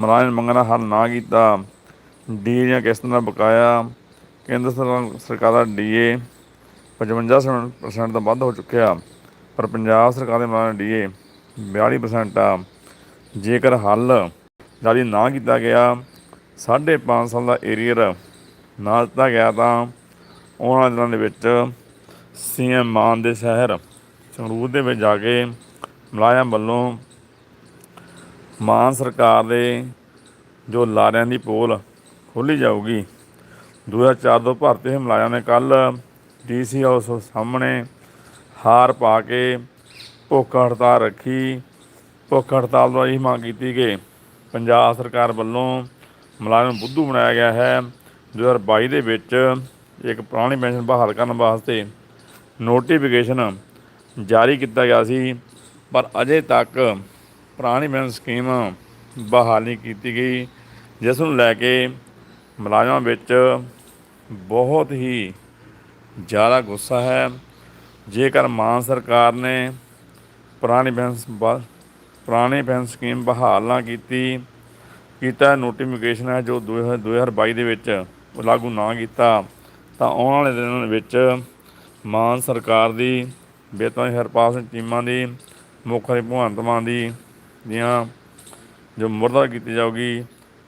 ਮੁਲਾਜ਼ਮ ਮੰਗਾਂ ਦਾ ਹੱਲ ਨਾ ਕੀਤਾ। ਡੀ ਦੀਆਂ ਕਿਸ਼ਤਾਂ ਦਾ ਬਕਾਇਆ ਕੇਂਦਰ ਸਰਕਾਰ ਸਰਕਾਰ ਦਾ ਡੀਏ 55% ਤੋਂ ਵੱਧ ਹੋ ਚੁੱਕਿਆ। ਪਰ ਪੰਜਾਬ ਸਰਕਾਰ ਦੇ ਮੁਲਾਜ਼ਮ ਡੀਏ 42% ਆ। ਜੇਕਰ ਹੱਲ ਜਾਰੀ ਨਾ ਕੀਤਾ ਗਿਆ, ਸਾਢੇ ਪੰਜ ਸਾਲ ਦਾ ਏਰੀਅਰ ਨਾ ਦਿੱਤਾ ਗਿਆ ਤਾਂ ਆਉਣ ਵਾਲੇ ਦਿਨਾਂ ਦੇ ਵਿੱਚ ਸੀਐਮ ਮਾਨ ਦੇ ਸ਼ਹਿਰ ਸੰਗਰੂਰ ਦੇ ਵਿੱਚ ਜਾ ਕੇ ਮੁਲਾਜ਼ਮ ਵੱਲੋਂ ਮਾਨ ਸਰਕਾਰ ਦੇ ਜੋ ਲਾਰਿਆਂ ਦੀ ਪੋਲ ਖੋਲੀ ਜਾਊਗੀ। 2004 ਤੋਂ ਭਾਰਤੀ ਹੋਏ ਮੁਲਾਜ਼ਮਾਂ ਨੇ ਕੱਲ ਡੀਸੀ ਹਾਊਸ ਸਾਹਮਣੇ ਹਾਰ ਪਾ ਕੇ ਭੁੱਖ ਹੜਤਾਲ ਰੱਖੀ। ਭੁੱਖ ਹੜਤਾਲ ਤੋਂ ਇਹ ਮੰਗ ਕੀਤੀ ਕਿ ਪੰਜਾਬ ਸਰਕਾਰ ਵੱਲੋਂ ਮੁਲਾਜ਼ਮ ਬੁੱਧੂ ਬਣਾਇਆ ਗਿਆ ਹੈ। 2022 ਦੇ ਵਿੱਚ ਇੱਕ ਪੁਰਾਣੀ ਪੈਨਸ਼ਨ ਬਹਾਲ ਕਰਨ ਵਾਸਤੇ ਨੋਟੀਫਿਕੇਸ਼ਨ ਜਾਰੀ ਕੀਤਾ ਗਿਆ ਸੀ। ਪਰ ਅਜੇ ਤੱਕ ਪੁਰਾਣੀ ਪੈਨਸ਼ਨ ਸਕੀਮ ਬਹਾਲੀ ਕੀਤੀ ਗਈ, ਜਿਸ ਨੂੰ ਲੈ ਕੇ ਮੁਲਾਜ਼ਮਾਂ ਵਿੱਚ ਬਹੁਤ ਹੀ ਜ਼ਿਆਦਾ ਗੁੱਸਾ ਹੈ। ਜੇਕਰ ਮਾਨ ਸਰਕਾਰ ਨੇ ਪੁਰਾਣੀ ਪੈਨਸ਼ਨ ਪੁਰਾਣੀ ਪੈਨਸ਼ਨ ਸਕੀਮ ਬਹਾਲ ਨਾ ਕੀਤੀ, ਕੀਤਾ ਨੋਟੀਫਿਕੇਸ਼ਨ ਹੈ ਜੋ 2022 ਦੇ ਵਿੱਚ ਲਾਗੂ ਨਾ ਕੀਤਾ, ਤਾਂ ਆਉਣ ਵਾਲੇ ਦਿਨਾਂ ਵਿੱਚ ਮਾਨ ਸਰਕਾਰ ਦੀ ਬੇਤਾਂ ਹਰਪਾਲ ਸਿੰਘ ਚੀਮਾ ਦੀ, ਮੁੱਖ ਹਰੀ ਭਗਵੰਤ ਮਾਨ ਦੀ ਦੀਆਂ ਜੋ ਮੁਰਦਾ ਕੀਤੀ ਜਾਊਗੀ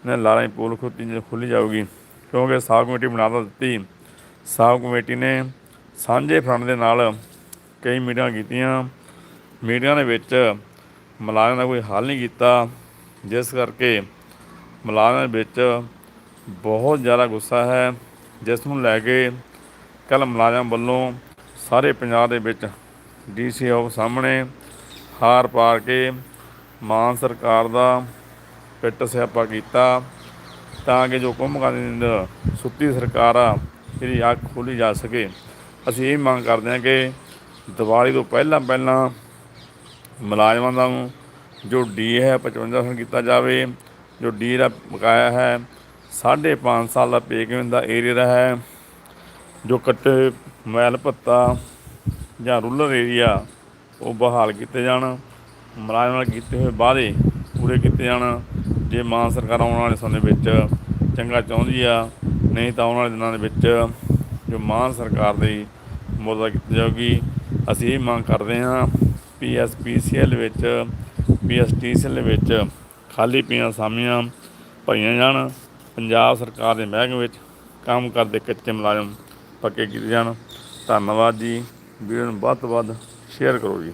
ਨੇ ਲਾਰਾਂ ਦੀ ਪੋਲ ਖੁੱਤੀ ਖੁੱਲੀ ਜਾਊਗੀ। ਕਿਉਂਕਿ ਸਾਬ ਕਮੇਟੀ ਬਣਾ ਦਿੱਤੀ। ਸਾਬ ਕਮੇਟੀ ਨੇ ਸਾਂਝੇ ਫਰੰਟ ਦੇ ਨਾਲ ਕਈ ਮੀਟਿੰਗਾਂ ਕੀਤੀਆਂ। ਮੀਟਿੰਗਾਂ ਦੇ ਵਿੱਚ ਮੁਲਾਜ਼ਮਾਂ ਦਾ ਕੋਈ ਹੱਲ ਨਹੀਂ ਕੀਤਾ। ਜਿਸ ਕਰਕੇ ਮੁਲਾਜ਼ਮਾਂ ਵਿੱਚ ਬਹੁਤ ਜ਼ਿਆਦਾ ਗੁੱਸਾ ਹੈ। ਜਿਸ ਨੂੰ ਲੈ ਕੇ ਕੱਲ ਮੁਲਾਜ਼ਮ ਵੱਲੋਂ ਸਾਰੇ ਪੰਜਾਬ ਦੇ ਵਿੱਚ ਡੀਸੀ ਆਫਿਸ ਸਾਹਮਣੇ ਹਾਰ ਪਾਰ ਕੇ ਮਾਨ ਸਰਕਾਰ ਦਾ ਪਿੱਟ ਸਿਆਪਾ ਕੀਤਾ ਤਾਂ ਕਿ ਜੋ ਕੁੰਭਕਾਰੀ ਦੇ ਸੁੱਤੀ ਸਰਕਾਰ ਆ, ਇਹਦੀ ਅੱਖ ਖੋਲੀ ਜਾ ਸਕੇ। ਅਸੀਂ ਇਹ ਮੰਗ ਕਰਦੇ ਹਾਂ ਕਿ ਦੀਵਾਲੀ ਤੋਂ ਪਹਿਲਾਂ ਪਹਿਲਾਂ ਮੁਲਾਜ਼ਮਾਂ ਦਾ ਜੋ ਡੀ ਹੈ 55% ਕੀਤਾ ਜਾਵੇ, ਜੋ ਡੀ ਦਾ ਬਕਾਇਆ ਹੈ, ਸਾਢੇ ਪੰਜ ਸਾਲ ਦਾ ਪੇ ਕਿਵੇਂ ਦਾ ਏਰੀਆ ਹੈ, ਜੋ ਕੱਟੇ ਮੈਲ ਭੱਤਾ ਜਾਂ ਰੂਰਲ ਏਰੀਆ ਉਹ ਬਹਾਲ ਕੀਤੇ ਜਾਣ। ਮੁਲਾਜ਼ਮਾਂ ਨਾਲ ਕੀਤੇ ਹੋਏ ਵਾਅਦੇ ਪੂਰੇ ਕੀਤੇ ਜਾਣ। ਜੇ ਮਾਨ ਸਰਕਾਰ ਆਉਣ ਵਾਲੇ ਸਮੇਂ ਵਿੱਚ ਚੰਗਾ ਚਾਹੁੰਦੀ ਆ, ਨਹੀਂ ਤਾਂ ਆਉਣ ਵਾਲੇ ਦਿਨਾਂ ਦੇ ਵਿੱਚ ਜੋ ਮਾਨ ਸਰਕਾਰ ਦੀ ਮੁਰਦਾ ਕੀਤੀ ਜਾਊਗੀ। ਅਸੀਂ ਇਹ ਮੰਗ ਕਰਦੇ ਹਾਂ ਪੀਐਸਪੀਸੀਐਲ ਵਿੱਚ ਪੀਐਸਟੀਸੀਐਲ ਵਿੱਚ ਖਾਲੀ ਪਈਆਂ ਅਸਾਮੀਆਂ ਭਰੀਆਂ ਜਾਣ। ਪੰਜਾਬ ਸਰਕਾਰ ਦੇ ਮਹਿਕਮੇ ਵਿੱਚ ਕੰਮ ਕਰਦੇ ਕੱਚੇ ਮੁਲਾਜ਼ਮ ਪੱਕੇ ਕੀਤੇ ਜਾਣ। ਧੰਨਵਾਦ ਜੀ। ਵੀਡੀਓ ਨੂੰ ਵੱਧ ਤੋਂ ਵੱਧ ਸ਼ੇਅਰ ਕਰੋ ਜੀ।